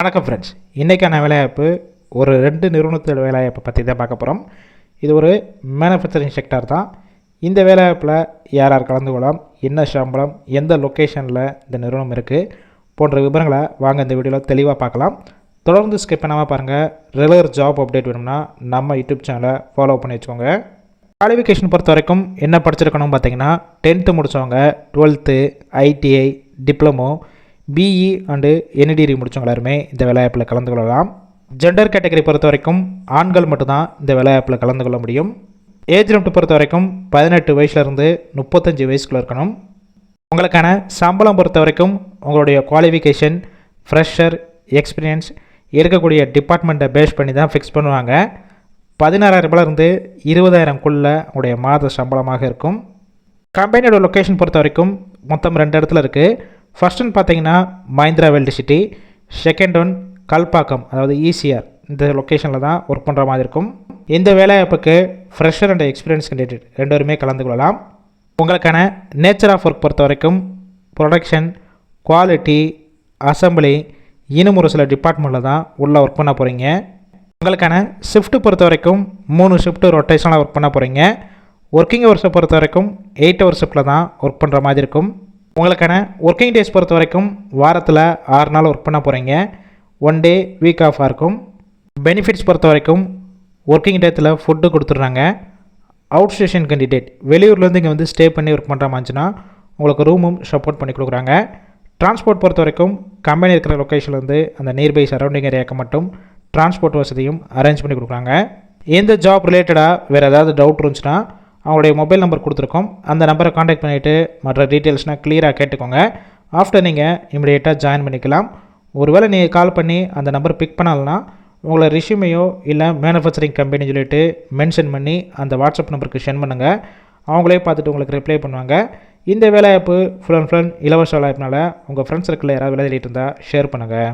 வணக்கம் ஃப்ரெண்ட்ஸ் இன்றைக்கான வேலைவாய்ப்பு ஒரு ரெண்டு நிறுவனத்தோட வேலைவாய்ப்பை பற்றி தான் பார்க்க போகிறோம் இது ஒரு மேனுஃபேக்சரிங் செக்டார் தான். இந்த வேலைவாய்ப்பில் யார் யார் கலந்து கொள்ளலாம்? என்ன சம்பளம் எந்த லொக்கேஷனில் இந்த நிறுவனம் இருக்குது போன்ற விவரங்களை வாங்க இந்த வீடியோவில் தெளிவாக பார்க்கலாம். தொடர்ந்து ஸ்கிப் பண்ணாமல் பாருங்கள் ரெகுலர் ஜாப் அப்டேட் வேணும்னா நம்ம யூடியூப் சேனலை ஃபாலோ பண்ணி வச்சுக்கோங்க. குவாலிஃபிகேஷன் பொறுத்த வரைக்கும் என்ன படிச்சிருக்கணும் பார்த்தீங்கன்னா டென்த்து முடித்தவங்க twelfth ITI diploma BE and any degree முடித்தவங்க எல்லாருமே இந்த வேலைவாய்ப்பில் கலந்து கொள்ளலாம். ஜெண்டர் கேட்டகரி பொறுத்த வரைக்கும் ஆண்கள் மட்டும்தான் இந்த வேலைவாய்ப்பில் கலந்து கொள்ள முடியும். ஏஜ் லிமிட் பொறுத்த வரைக்கும் பதினெட்டு வயசுலேருந்து முப்பத்தஞ்சு வயசுக்குள்ளே இருக்கணும். உங்களுக்கான சம்பளம் பொறுத்த வரைக்கும் உங்களுடைய குவாலிஃபிகேஷன் ஃப்ரெஷர் எக்ஸ்பீரியன்ஸ் இருக்கக்கூடிய டிபார்ட்மெண்ட்டை பேஸ் பண்ணி தான் ஃபிக்ஸ் பண்ணுவாங்க. பதினாறாயிரம் ரூபாயிலிருந்து இருபதாயிரம்குள்ள உங்களுடைய மாத சம்பளமாக இருக்கும். கம்பெனியோட லொக்கேஷன் பொறுத்த வரைக்கும் மொத்தம் ரெண்டு இடத்துல இருக்குது ஃபர்ஸ்ட்னு பார்த்தீங்கன்னா Mahindra world city second one Kalpakkam அதாவது ஈசிஆர் இந்த லொக்கேஷனில் தான் ஒர்க் பண்ணுற மாதிரி இருக்கும். இந்த வேலைவாய்ப்புக்கு ஃப்ரெஷர் அண்ட் எக்ஸ்பீரியன்ஸ் கேண்டிடேட் ரெண்டு பேருமே கலந்து கொள்ளலாம். உங்களுக்கான நேச்சர் ஆஃப் ஒர்க் பொறுத்த வரைக்கும் ப்ரொடக்ஷன் குவாலிட்டி அசம்பிளி இன்னும் ஒரு சில டிபார்ட்மெண்ட்டில் தான் உள்ளே ஒர்க் பண்ண போகிறீங்க உங்களுக்கான ஷிஃப்ட் பொறுத்த வரைக்கும் மூணு ஷிஃப்ட்டு ரொட்டேஷனாக ஒர்க் பண்ண போகிறீங்க ஒர்க்கிங் ஹவர்ஸை பொறுத்த வரைக்கும் எயிட் ஹவர் ஷிஃப்ட்டில் தான் ஒர்க் பண்ணுற மாதிரி இருக்கும். உங்களுக்கான ஒர்க்கிங் டேஸ் பொறுத்த வரைக்கும் வாரத்தில் ஆறு நாள் ஒர்க் பண்ண போகிறீங்க ஒன் டே வீக் ஆஃபாக இருக்கும். பெனிஃபிட்ஸ் பொறுத்த வரைக்கும் ஒர்க்கிங் டேத்தில் ஃபுட்டு கொடுத்துட்றாங்க. அவுட் ஸ்டேஷன் கேண்டிடேட் வெளியூர்லேருந்து இங்கே வந்து ஸ்டே பண்ணி ஒர்க் பண்ணுற மாதிரிச்சுன்னா உங்களுக்கு ரூமும் சப்போர்ட் பண்ணி கொடுக்குறாங்க. டிரான்ஸ்போர்ட் பொறுத்த வரைக்கும் கம்பெனி இருக்கிற லொக்கேஷன்லேருந்து அந்த நியர்பை சரௌண்டிங் ஏரியாவுக்கு மட்டும் டிரான்ஸ்போர்ட் வசதியும் அரேஞ்ச் பண்ணி கொடுக்குறாங்க. இந்த ஜாப் ரிலேட்டடாக வேறு ஏதாவது டவுட் இருந்துச்சுன்னா அவங்களுடைய மொபைல் நம்பர் கொடுத்துருக்கோம். அந்த நம்பரை காண்டாக்ட் பண்ணிவிட்டு மற்ற டீட்டெயில்ஸ்னால் க்ளியராக கேட்டுக்கோங்க. ஆஃப்டர் நீங்கள் இமிடியேட்டாக ஜாயின் பண்ணிக்கலாம். ஒருவேளை நீங்கள் கால் பண்ணி அந்த நம்பர் பிக் பண்ணலன்னா உங்களை ரிஷ்யூமையோ இல்லை மேனுஃபேக்சரிங் கம்பெனி சொல்லிவிட்டு மென்ஷன் பண்ணி அந்த வாட்ஸ்அப் நம்பருக்கு சென்ட் பண்ணுங்கள் அவங்களே பார்த்துட்டு உங்களுக்கு ரிப்ளை பண்ணுவாங்க. இந்த வேலைவாய்ப்பு ஃபுல் அண்ட் ஃபுல் இலவச வேலைவாய்ப்புனால உங்கள் ஃப்ரெண்ட்ஸ் சர்க்கிளில் யாராவது வேலை இருந்தால் ஷேர் பண்ணுங்கள்